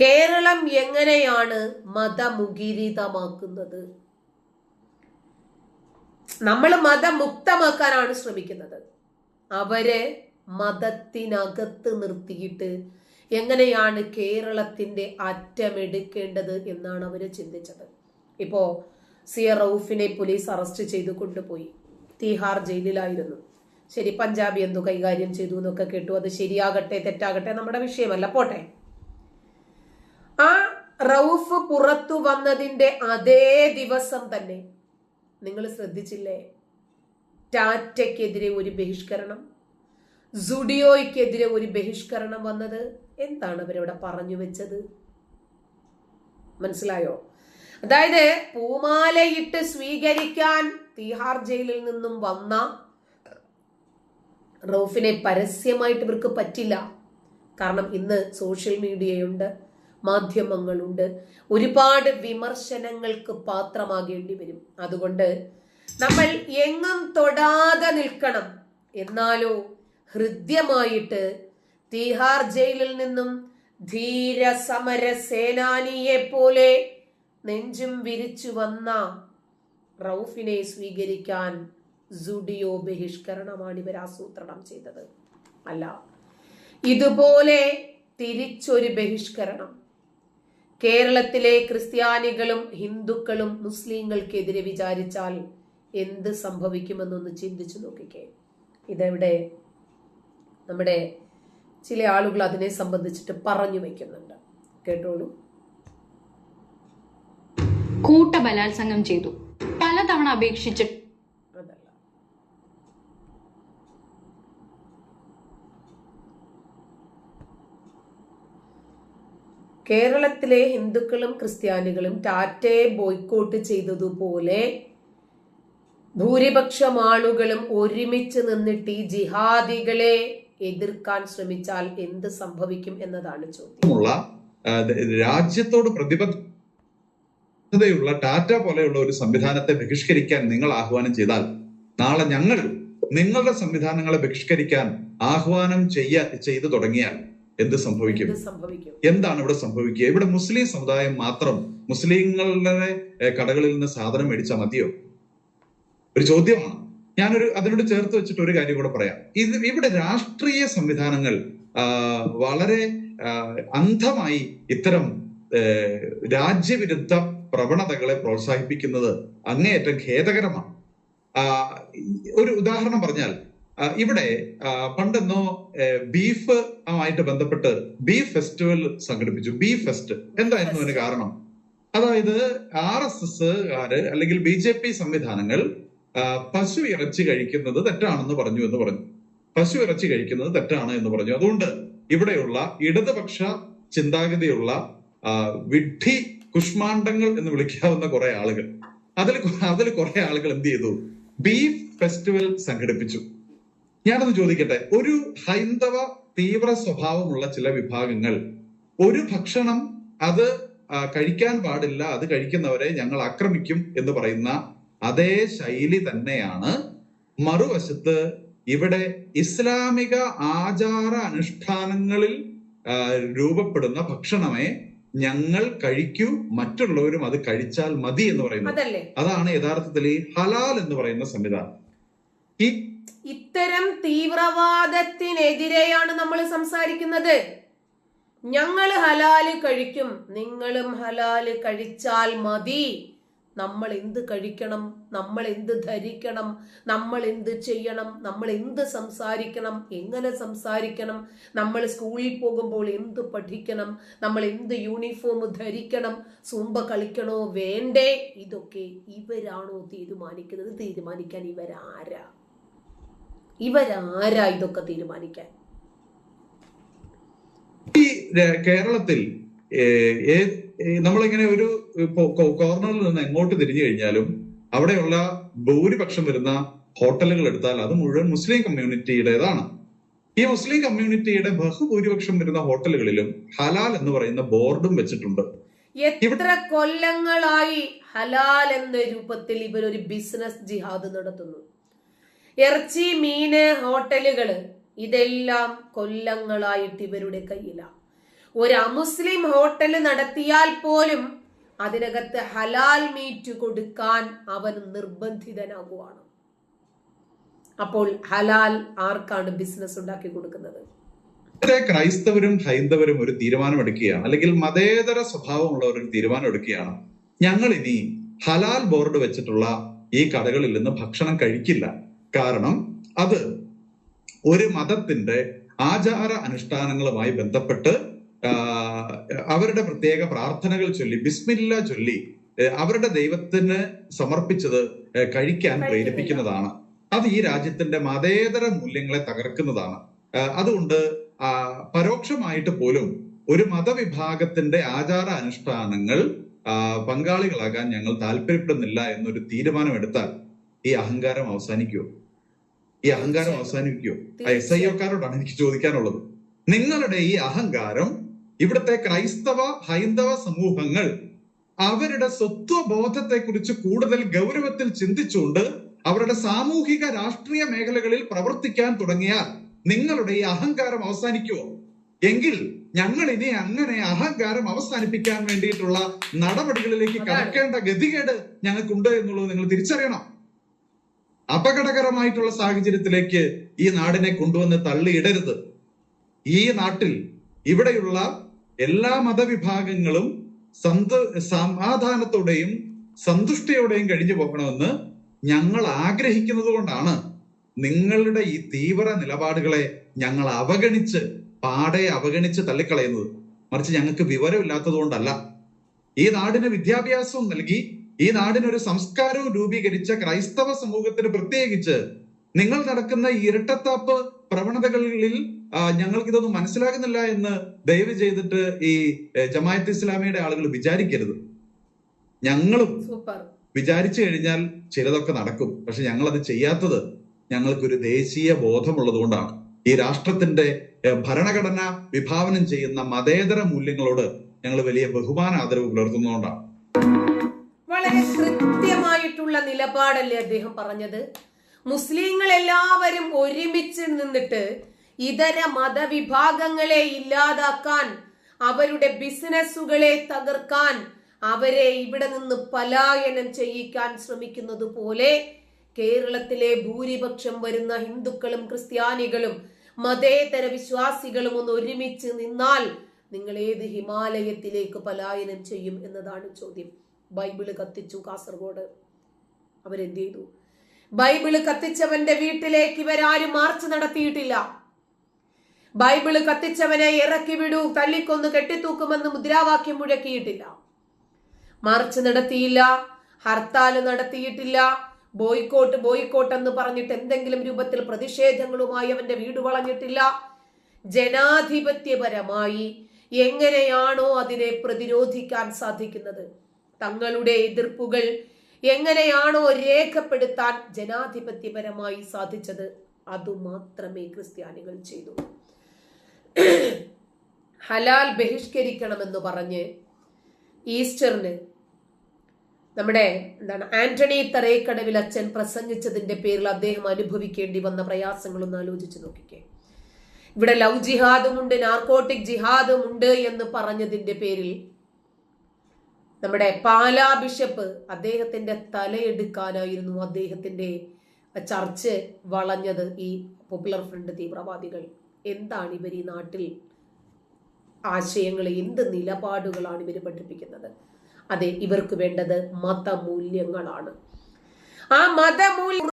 കേരളം എങ്ങനെയാണ് മതമുഖിരിതമാക്കുന്നത്? നമ്മൾ മതമുക്തമാക്കാനാണ് ശ്രമിക്കുന്നത്. അവരെ മതത്തിനകത്ത് നിർത്തിയിട്ട് എങ്ങനെയാണ് കേരളത്തിന്റെ അറ്റമെടുക്കേണ്ടത് എന്നാണ് അവർ ചിന്തിച്ചത്. ഇപ്പോ സി റൌഫിനെ പോലീസ് അറസ്റ്റ് ചെയ്ത് കൊണ്ടുപോയി. തീഹാർ ജയിലിലായിരുന്നു. ശരി പഞ്ചാബി എന്തു കൈകാര്യം ചെയ്തു എന്നൊക്കെ കേട്ടു. അത് ശരിയാകട്ടെ തെറ്റാകട്ടെ നമ്മുടെ വിഷയമല്ല. പോട്ടെ. ആ റൌഫ് പുറത്തു വന്നതിന്റെ അതേ ദിവസം തന്നെ. നിങ്ങൾ ശ്രദ്ധിച്ചില്ലേ? ടാറ്റയ്ക്കെതിരെ ഒരു ബഹിഷ്കരണം സുഡിയോയ്ക്കെതിരെ ഒരു ബഹിഷ്കരണം വന്നത് എന്താണ് അവരവിടെ പറഞ്ഞു വെച്ചത്? മനസ്സിലായോ? അതായത് പൂമാലയിട്ട് സ്വീകരിക്കാൻ തീഹാർ ജയിലിൽ നിന്നും വന്ന റൌഫിനെ പരസ്യമായിട്ട് ഇവർക്ക് പറ്റില്ല. കാരണം ഇന്ന് സോഷ്യൽ മീഡിയയുണ്ട്. മാധ്യമങ്ങളുണ്ട്. ഒരുപാട് വിമർശനങ്ങൾക്ക് പാത്രമാകേണ്ടി വരും. അതുകൊണ്ട് നമ്മൾ എങ്ങും തൊടാതെ നിൽക്കണം. എന്നാലോ ഹൃദ്യമായിട്ട് തീഹാർ ജയിലിൽ നിന്നും ധീര സമര സേനാനിയെ പോലെ നെഞ്ചും വിരിച്ചു വന്ന റൌഫിനെ സ്വീകരിക്കാൻ സുഡിയോ ബഹിഷ്കരണമാണ് ഇവർ ആസൂത്രണം ചെയ്തത്. അല്ല ഇതുപോലെ തിരിച്ചൊരു ബഹിഷ്കരണം. കേരളത്തിലെ ക്രിസ്ത്യാനികളും ഹിന്ദുക്കളും മുസ്ലിങ്ങൾക്കെതിരെ വിചാരിച്ചാൽ എന്ത് സംഭവിക്കുമെന്നൊന്ന് ചിന്തിച്ചു നോക്കിക്കേ. ഇതെവിടെ? നമ്മുടെ ചില ആളുകൾ അതിനെ സംബന്ധിച്ചിട്ട് പറഞ്ഞു വെക്കുന്നുണ്ട്. കേട്ടോളൂ. കൂട്ടബലാത്സംഗം ചെയ്തു. പലതവണ അപേക്ഷിച്ചിട്ട് കേരളത്തിലെ ഹിന്ദുക്കളും ക്രിസ്ത്യാനികളും ടാറ്റയെ ബോയ്ക്കോട്ട് ചെയ്തതുപോലെ ഭൂരിപക്ഷം ആളുകളും ഒരുമിച്ച് നിന്നിട്ട് ഈ ജിഹാദികളെ എതിർക്കാൻ ശ്രമിച്ചാൽ എന്ത് സംഭവിക്കും എന്നതാണ് ചോദ്യം. രാജ്യത്തോട് പ്രതിബദ്ധതയുള്ള ടാറ്റ പോലെയുള്ള ഒരു സംവിധാനത്തെ ബഹിഷ്കരിക്കാൻ നിങ്ങൾ ആഹ്വാനം ചെയ്താൽ നാളെ ഞങ്ങൾ നിങ്ങളുടെ സംവിധാനങ്ങളെ ബഹിഷ്കരിക്കാൻ ആഹ്വാനം ചെയ്യ ചെയ്തു തുടങ്ങിയാൽ എന്ത് സംഭവിക്കും? എന്ത് സംഭവിക്കും? എന്താണ് ഇവിടെ സംഭവിക്കുക? ഇവിടെ മുസ്ലിം സമുദായം മാത്രം മുസ്ലിങ്ങളുടെ കടകളിൽ നിന്ന് സാധനം മേടിച്ചാൽ മതിയോ? ഒരു ചോദ്യമാണ്. ഞാനൊരു അതിനോട് ചേർത്ത് വെച്ചിട്ട് ഒരു കാര്യം കൂടെ പറയാം. ഇത് ഇവിടെ രാഷ്ട്രീയ സംവിധാനങ്ങൾ വളരെ അന്ധമായി ഇത്തരം രാജ്യവിരുദ്ധ പ്രവണതകളെ പ്രോത്സാഹിപ്പിക്കുന്നത് അങ്ങേയറ്റം ഖേദകരമാണ്. ഒരു ഉദാഹരണം പറഞ്ഞാൽ ഇവിടെ പണ്ടെന്നോ ബീഫ് ആയിട്ട് ബന്ധപ്പെട്ട് ബീഫ് ഫെസ്റ്റിവൽ സംഘടിപ്പിച്ചു. ബീഫ് ഫെസ്റ്റ് എന്തായിരുന്നു അതിന് കാരണം? അതായത് ആർ എസ് എസ് അല്ലെങ്കിൽ ബി ജെ പി സംവിധാനങ്ങൾ പശു ഇറച്ചി കഴിക്കുന്നത് തെറ്റാണെന്ന് പറഞ്ഞു എന്ന് പറഞ്ഞു. പശു ഇറച്ചി കഴിക്കുന്നത് തെറ്റാണ് എന്ന് പറഞ്ഞു. അതുകൊണ്ട് ഇവിടെയുള്ള ഇടതുപക്ഷ ചിന്താഗതിയുള്ള വിഡ്ഢി കുഷ്മാണ്ഡങ്ങൾ എന്ന് വിളിക്കാവുന്ന കുറെ ആളുകൾ. അതിൽ അതിൽ കുറെ ആളുകൾ എന്ത് ചെയ്തു? ബീഫ് ഫെസ്റ്റിവൽ സംഘടിപ്പിച്ചു. ഞാനൊന്ന് ചോദിക്കട്ടെ. ഒരു ഹൈന്ദവ തീവ്ര സ്വഭാവമുള്ള ചില വിഭാഗങ്ങൾ ഒരു ഭക്ഷണം അത് കഴിക്കാൻ പാടില്ല അത് കഴിക്കുന്നവരെ ഞങ്ങൾ ആക്രമിക്കും എന്ന് പറയുന്ന അതേ ശൈലി തന്നെയാണ് മറുവശത്ത് ഇവിടെ ഇസ്ലാമിക ആചാര അനുഷ്ഠാനങ്ങളിൽ രൂപപ്പെടുന്ന ഭക്ഷണമേ ഞങ്ങൾ കഴിക്കൂ മറ്റുള്ളവരും അത് കഴിച്ചാൽ മതി എന്ന് പറയുന്നത്. അതാണ് യഥാർത്ഥത്തിൽ ഈ ഹലാൽ എന്ന് പറയുന്ന സംവിധാനം. ഈ ഇത്തരം തീവ്രവാദത്തിനെതിരെയാണ് നമ്മൾ സംസാരിക്കുന്നത്. ഞങ്ങൾ ഹലാൽ കഴിക്കും നിങ്ങളും ഹലാൽ കഴിച്ചാൽ മതി. നമ്മൾ എന്ത് കഴിക്കണം നമ്മൾ എന്ത് ധരിക്കണം നമ്മൾ എന്ത് ചെയ്യണം നമ്മൾ എന്ത് സംസാരിക്കണം എങ്ങനെ സംസാരിക്കണം നമ്മൾ സ്കൂളിൽ പോകുമ്പോൾ എന്ത് പഠിക്കണം നമ്മൾ എന്ത് യൂണിഫോം ധരിക്കണം സൂമ്പ കളിക്കണോ വേണ്ടേ? ഇതൊക്കെ ഇവരാണോ തീരുമാനിക്കുന്നത്? തീരുമാനിക്കാൻ ഇവരാരാ? ഇവരാരാ ഇതൊക്കെ തീരുമാനിക്കാൻ? ഈ കേരളത്തിൽ നമ്മളിങ്ങനെ ഒരു കോർണറിൽ നിന്ന് എങ്ങോട്ട് തിരിഞ്ഞു കഴിഞ്ഞാലും അവിടെയുള്ള ഭൂരിപക്ഷം വരുന്ന ഹോട്ടലുകൾ എടുത്താൽ അത് മുഴുവൻ മുസ്ലിം കമ്മ്യൂണിറ്റിയുടേതാണ്. ഈ മുസ്ലിം കമ്മ്യൂണിറ്റിയുടെ ബഹുഭൂരിപക്ഷം വരുന്ന ഹോട്ടലുകളിലും ഹലാൽ എന്ന് പറയുന്ന ബോർഡും വെച്ചിട്ടുണ്ട്. എത്ര കൊല്ലങ്ങളായി ഹലാൽ എന്ന രൂപത്തിൽ ഇവരൊരു ബിസിനസ് ജിഹാദ് നടത്തുന്നു? ഇറച്ചി മീന് ഹോട്ടലുകൾ ഇതെല്ലാം കൊല്ലങ്ങളായിട്ട് ഇവരുടെ കയ്യിലാണ് ഒരു അമുസ്ലിം ഹോട്ടൽ നടത്തിയാൽ പോലും അതിനകത്ത് ഹലാൽ മീറ്റ് കൊടുക്കാൻ അവൻ നിർബന്ധിതനാകുവാണ്. അപ്പോൾ ഹലാൽ ആർക്കാണ് ബിസിനസ് ഉണ്ടാക്കി കൊടുക്കുന്നത്? ക്രൈസ്തവരും ഹൈന്ദവരും ഒരു തീരുമാനമെടുക്കുകയാണ്. അല്ലെങ്കിൽ മതേതര സ്വഭാവമുള്ളവർ ഒരു തീരുമാനം എടുക്കുകയാണ് ഞങ്ങൾ ഇനി ഹലാൽ ബോർഡ് വെച്ചിട്ടുള്ള ഈ കടകളിൽ നിന്ന് ഭക്ഷണം കഴിക്കില്ല. കാരണം അത് ഒരു മതത്തിന്റെ ആചാര അനുഷ്ഠാനങ്ങളുമായി ബന്ധപ്പെട്ട് അവരുടെ പ്രത്യേക പ്രാർത്ഥനകൾ ചൊല്ലി ബിസ്മില്ല ചൊല്ലി അവരുടെ ദൈവത്തിന് സമർപ്പിച്ചത് കഴിക്കാൻ പ്രേരിപ്പിക്കുന്നതാണ്. അത് ഈ രാജ്യത്തിന്റെ മതേതര മൂല്യങ്ങളെ തകർക്കുന്നതാണ്. അതുകൊണ്ട് പരോക്ഷമായിട്ട് പോലും ഒരു മതവിഭാഗത്തിന്റെ ആചാര അനുഷ്ഠാനങ്ങൾ പങ്കാളികളാകാൻ ഞങ്ങൾ താല്പര്യപ്പെടുന്നില്ല എന്നൊരു തീരുമാനമെടുത്താൽ ഈ അഹങ്കാരം അവസാനിക്കുമോ ഈ അഹങ്കാരം അവസാനിപ്പിക്കുമോ എസ് ഐ ഒക്കാരോടാണ് എനിക്ക് ചോദിക്കാനുള്ളത്. നിങ്ങളുടെ ഈ അഹങ്കാരം ഇവിടുത്തെ ക്രൈസ്തവ ഹൈന്ദവ സമൂഹങ്ങൾ അവരുടെ സ്വത്വബോധത്തെ കുറിച്ച് കൂടുതൽ ഗൗരവത്തിൽ ചിന്തിച്ചുകൊണ്ട് അവരുടെ സാമൂഹിക രാഷ്ട്രീയ മേഖലകളിൽ പ്രവർത്തിക്കാൻ തുടങ്ങിയാൽ നിങ്ങളുടെ ഈ അഹങ്കാരം അവസാനിക്കുമോ എങ്കിൽ ഞങ്ങൾ ഇനി അങ്ങനെ അഹങ്കാരം അവസാനിപ്പിക്കാൻ വേണ്ടിയിട്ടുള്ള നടപടികളിലേക്ക് കടക്കേണ്ട ഗതികേട് ഞങ്ങൾക്കുണ്ട് എന്നുള്ളത് നിങ്ങൾ തിരിച്ചറിയണം. അപകടകരമായിട്ടുള്ള സാഹചര്യത്തിലേക്ക് ഈ നാടിനെ കൊണ്ടുവന്ന് തള്ളിയിടരുത്. ഈ നാട്ടിൽ ഇവിടെയുള്ള എല്ലാ മതവിഭാഗങ്ങളും സന്ത സമാധാനത്തോടെയും സന്തുഷ്ടിയോടെയും കഴിഞ്ഞു പോകണമെന്ന് ഞങ്ങൾ ആഗ്രഹിക്കുന്നത് കൊണ്ടാണ് നിങ്ങളുടെ ഈ തീവ്ര നിലപാടുകളെ ഞങ്ങൾ അവഗണിച്ച് പാടെ അവഗണിച്ച് തള്ളിക്കളയുന്നത്. മറിച്ച് ഞങ്ങൾക്ക് വിവരമില്ലാത്തത് കൊണ്ടല്ല. ഈ നാടിന് വിദ്യാഭ്യാസവും നൽകി ഈ നാടിനൊരു സംസ്കാരവും രൂപീകരിച്ച ക്രൈസ്തവ സമൂഹത്തിന് പ്രത്യേകിച്ച് നിങ്ങൾ നടക്കുന്ന ഈ ഇരട്ടത്താപ്പ് പ്രവണതകളിൽ ഞങ്ങൾക്ക് ഇതൊന്നും മനസ്സിലാകുന്നില്ല എന്ന് ദയവ് ചെയ്തിട്ട് ഈ ജമായത്ത് ഇസ്ലാമിയുടെ ആളുകൾ വിചാരിക്കരുത്. ഞങ്ങളും വിചാരിച്ചു കഴിഞ്ഞാൽ ചിലതൊക്കെ നടക്കും. പക്ഷെ ഞങ്ങൾ അത് ചെയ്യാത്തത് ഞങ്ങൾക്കൊരു ദേശീയ ബോധമുള്ളത് കൊണ്ടാണ് ഈ രാഷ്ട്രത്തിന്റെ ഭരണഘടന വിഭാവനം ചെയ്യുന്ന മതേതര മൂല്യങ്ങളോട് ഞങ്ങൾ വലിയ ബഹുമാന ആദരവ് പുലർത്തുന്നതുകൊണ്ടാണ്. കൃത്യമായിട്ടുള്ള നിലപാടല്ലേ അദ്ദേഹം പറഞ്ഞത്? മുസ്ലിങ്ങൾ എല്ലാവരും ഒരുമിച്ച് നിന്നിട്ട് ഇതര മതവിഭാഗങ്ങളെ ഇല്ലാതാക്കാൻ അവരുടെ ബിസിനസ്സുകളെ തകർക്കാൻ അവരെ ഇവിടെ നിന്ന് പലായനം ചെയ്യിക്കാൻ ശ്രമിക്കുന്നത് പോലെ കേരളത്തിലെ ഭൂരിപക്ഷം വരുന്ന ഹിന്ദുക്കളും ക്രിസ്ത്യാനികളും മതേതര വിശ്വാസികളും ഒന്ന് ഒരുമിച്ച് നിന്നാൽ നിങ്ങൾ ഏത് ഹിമാലയത്തിലേക്ക് പലായനം ചെയ്യും എന്നതാണ് ചോദ്യം. ബൈബിൾ കത്തിച്ചു കാസർഗോഡ് അവരെന്ത് ചെയ്തു? ബൈബിൾ കത്തിച്ചവന്റെ വീട്ടിലേക്ക് ഇവരാരും മാർച്ച് നടത്തിയിട്ടില്ല. ബൈബിൾ കത്തിച്ചവനെ ഇറക്കി വിടൂ തല്ലിക്കൊന്ന് കെട്ടിത്തൂക്കുമെന്ന് മുദ്രാവാക്യം മുഴക്കിയിട്ടില്ല. മാർച്ച് നടത്തിയില്ല ഹർത്താൽ നടത്തിയിട്ടില്ല ബോയ്ക്കോട്ട് ബോയ്ക്കോട്ട് എന്ന് പറഞ്ഞിട്ട് എന്തെങ്കിലും രൂപത്തിൽ പ്രതിഷേധങ്ങളുമായി അവന്റെ വീട് വളഞ്ഞിട്ടില്ല. ജനാധിപത്യപരമായി എങ്ങനെയാണോ അതിനെ പ്രതിരോധിക്കാൻ സാധിക്കുന്നത്? തങ്ങളുടെ എതിർപ്പുകൾ എങ്ങനെയാണോ രേഖപ്പെടുത്താൻ ജനാധിപത്യപരമായി സാധിച്ചത് അതുമാത്രമേ ക്രിസ്ത്യാനികൾ ചെയ്തു. ഹലാൽ ബഹിഷ്കരിക്കണമെന്ന് പറഞ്ഞ് ഈസ്റ്ററിന് നമ്മുടെ എന്താണ് ആന്റണി തറേക്കടവിൽ അച്ഛൻ പ്രസംഗിച്ചതിന്റെ പേരിൽ അദ്ദേഹം അനുഭവിക്കേണ്ടി വന്ന പ്രയാസങ്ങളൊന്ന് ആലോചിച്ച് നോക്കിക്കേ. ഇവിടെ ലവ് ജിഹാദും ഉണ്ട് നാർക്കോട്ടിക് ജിഹാദും ഉണ്ട് എന്ന് പറഞ്ഞതിന്റെ പേരിൽ നമ്മുടെ പാലാ ബിഷപ്പ് അദ്ദേഹത്തിന്റെ തലയെടുക്കാനായിരുന്നു അദ്ദേഹത്തിന്റെ ചർച്ച് വളഞ്ഞത് ഈ പോപ്പുലർ ഫ്രണ്ട് തീവ്രവാദികൾ. എന്താണ് ഇവർ ഈ നാട്ടിൽ ആശയങ്ങൾ എന്ത് നിലപാടുകളാണ് ഇവർ പഠിപ്പിക്കുന്നത്? അതെ ഇവർക്ക് വേണ്ടത് മതമൂല്യങ്ങളാണ്. ആ മതമൂല്യ